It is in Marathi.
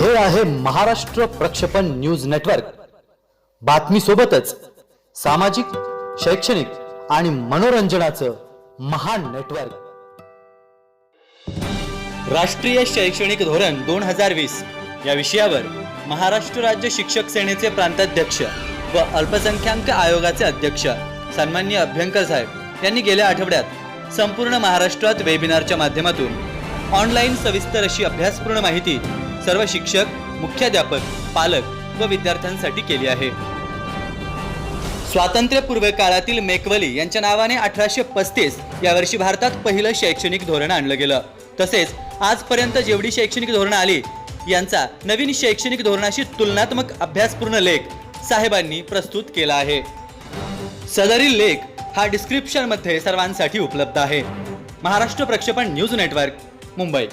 हे आहे महाराष्ट्र प्रक्षेपण न्यूज नेटवर्क. बातमी सोबतच सामाजिक शैक्षणिक आणि मनोरंजनाचं महान नेटवर्क. राष्ट्रीय शैक्षणिक धोरण दोन हजार वीस या विषयावर महाराष्ट्र राज्य शिक्षक सेनेचे प्रांताध्यक्ष व अल्पसंख्याक आयोगाचे अध्यक्ष सन्मान्य अभ्यंकर साहेब यांनी गेल्या आठवड्यात संपूर्ण महाराष्ट्रात वेबिनारच्या माध्यमातून ऑनलाईन सविस्तर अशी अभ्यासपूर्ण माहिती सर्व शिक्षक मुख्याध्यापक पालक व विद्यार्थ्यांसाठी केली आहे. स्वातंत्र्यपूर्व काळातील मेकवली यांच्या नावाने अठराशे पस्तीस या वर्षी भारतात पहिलं शैक्षणिक धोरण आणलं गेलं. तसेच आजपर्यंत जेवढी शैक्षणिक धोरणं आली यांचा नवीन शैक्षणिक धोरणाशी तुलनात्मक अभ्यासपूर्ण लेख साहेबांनी प्रस्तुत केला आहे. सदरील लेख हा डिस्क्रिप्शनमध्ये सर्वांसाठी उपलब्ध आहे. महाराष्ट्र प्रक्षेपण न्यूज नेटवर्क मुंबई.